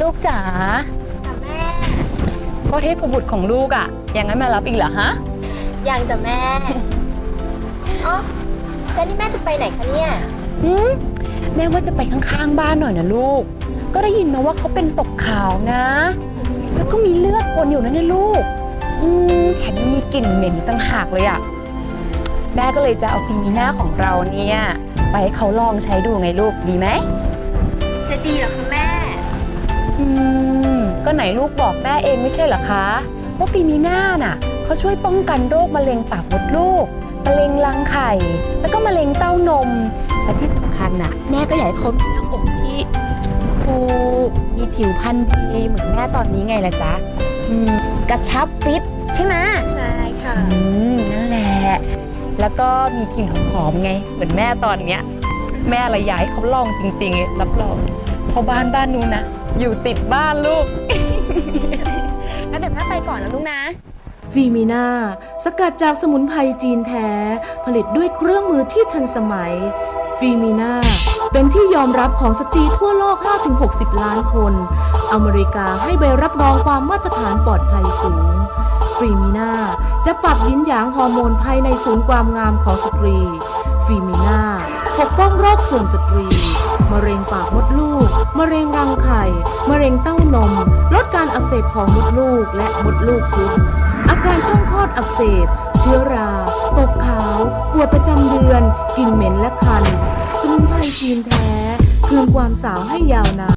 ลูกจ๋าจ้ะแม่ ก็เทพบุตรของลูกอะ่ะยังงั้นมารับอีกเหรอฮะ ยังจ้ะแม่อ๋อแล้วนี่แม่จะไปไหนคะเนี่ยหืมแม่ว่าจะไปข้างๆบ้านหน่อยนะลูก ก็ได้ยินมาว่าเขาเป็นตกขาวนะ แล้วก็มีเลือดปนอยู่นะเนี่ยลูก อืมแถมยังมีกลิ่นเหม็นอยู่ต่างหากเลยอะ่ะ แม่ก็เลยจะเอาฟีมิน่าของเราเนี่ย ไปให้เขาลองใช้ดูไงลูกดีไหม จะดีเหรอคะแม่อืมก็ไหนลูกบอกแม่เองไม่ใช่เหรอคะว่าปีมีหน้าน่ะเขาช่วยป้องกันโรคมะเร็งปากมดลูกมะเร็งรังไข่ แล้วก็มะเร็งเต้านมและที่สำคัญน่ะ แม่ก็อยากให้เขามีหน้าอกที่ฟูมีผิวพรรณดีเหมือนแม่ตอนนี้ไงล่ะจ๊ะอืมกระชับฟิตใช่ไหมใช่ค่ะอืมนั่นแหละ แล้วก็มีกลิ่นหอมๆไง เหมือนแม่ตอนเนี้ย แม่ระยายเขาลองจริงๆรับรองเพราะบ้านบ้านนู้นนะ อยู่ติดบ้านลูกงั้นเดี๋ยวแม่ไปก่อนนะลูกนะ ฟีมิน่าสกัดจากสมุนไพรจีนแท้ ผลิตด้วยเครื่องมือที่ทันสมัย ฟีมิน่าเป็นที่ยอมรับของสตรีทั่วโลก 5-60 ล้านคน อเมริกาให้ใบรับรองความมาตรฐานปลอดภัยสูงฟีมิน่าจะปรับยินหยางฮอร์โมนภายในศูนย์ความงามของสตรีฟีมิน่าปกป้องโรคเสื่อมสตรี มะเร็งปากมดลูก มะเร็งรังไข่ มะเร็งเต้านม ลดการอักเสบของมดลูกและมดลูกซุดอาการช่องคลอดอักเสบ เชื้อรา ตกขาว ปวดประจำเดือน กลิ่นเหม็นและคัน สมุนไพรจีนแท้ คืนความสาวให้ยาวนาน